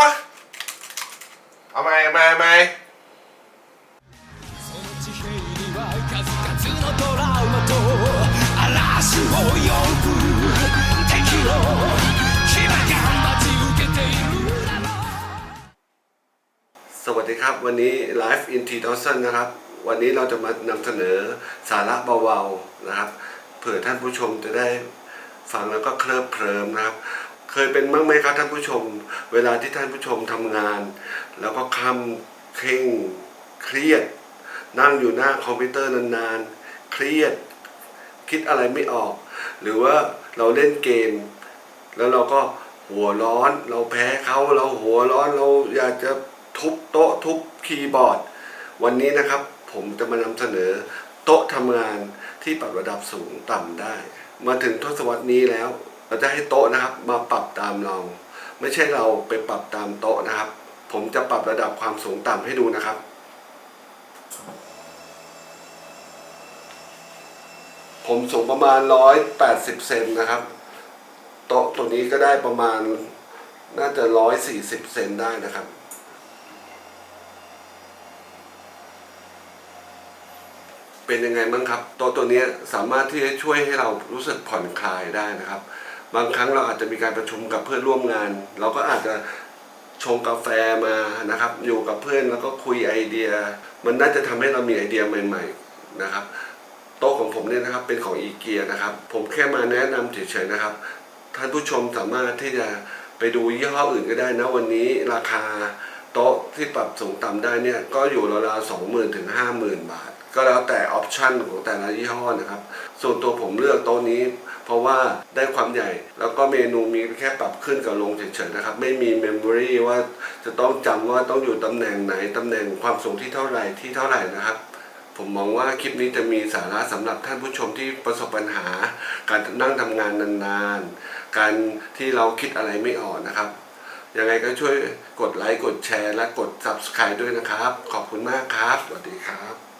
วะ เอาไหมไหมไหมสวัสดีครับวันนี้ Live in 2000นะครับ วันนี้เราจะมานำเสนอสาระเบาๆนะครับ เผื่อท่านผู้ชมจะได้ฟังแล้วก็เคลิบเคลิมนะครับ เคยเป็นบ้างไหมครับท่านผู้ชม เวลาที่ท่านผู้ชมทำงาน แล้วก็คำเคร่งเครียด นั่งอยู่หน้าคอมพิวเตอร์นานๆ เครียด คิดอะไรไม่ออก หรือว่าเราเล่นเกม แล้วเราก็หัวร้อน เราแพ้เขาเราหัวร้อนเราอยากจะทุบโต๊ะทุบคีย์บอร์ด วันนี้นะครับ ผมจะมานำเสนอโต๊ะทำงานที่ปรับระดับสูงต่ำได้ มาถึงทศวรรษนี้แล้ว เราจะให้โต๊ะนะครับมาปรับตามเรา ไม่ใช่เราไปปรับตามโต๊ะนะครับ ผมจะปรับระดับความสูงต่ำให้ดูนะครับผมสูงประมาณร้อยแปดสิบเซนนะครับ โต๊ะตัวนี้ก็ได้ประมาณน่าจะร้อยสี่สิบเซนได้นะครับ เป็นยังไงบ้างครับ โต๊ะตัวนี้สามารถที่จะช่วยให้เรารู้สึกผ่อนคลายได้นะครับ บางครั้งเราอาจจะมีการประชุมกับเพื่อนร่วมงาน เราก็อาจจะชงกาแฟมานะครับ อยู่กับเพื่อนแล้วก็คุยไอเดีย มันน่าจะทำให้เรามีไอเดียใหม่ ๆนะครับ โต๊ะของผมเนี่ยนะครับเป็นของอีเกียนะครับ ผมแค่มาแนะนำเฉยๆนะครับ ท่านผู้ชมสามารถที่จะไปดูยี่ห้ออื่นก็ได้นะวันนี้ราคา โต๊ะที่ปรับสูงต่ำได้เนี่ยก็อยู่ราวๆสองหมื่นถึงห้าหมื่นบาท ก็แล้วแต่ออปชันของแต่ละยี่ห้อนะครับ ส่วนตัวผมเลือกโต๊ะนี้ เพราะว่าได้ความใหญ่แล้วก็เมนูมีแค่ปรับขึ้นกับลงเฉยๆนะครับ ไม่มีเมมโมรีว่าจะต้องจำว่าต้องอยู่ตำแหน่งไหนตำแหน่งความสูงที่เท่าไหร่ที่เท่าไหร่นะครับผมมองว่าคลิปนี้จะมีสาระสำหรับท่านผู้ชมที่ประสบปัญหา การนั่งทำงานนานๆ การที่เราคิดอะไรไม่ออกนะครับ ยังไงก็ช่วยกดไลค์กดแชร์และกด Subscribe ด้วยนะครับ ขอบคุณมากครับ สวัสดีครับ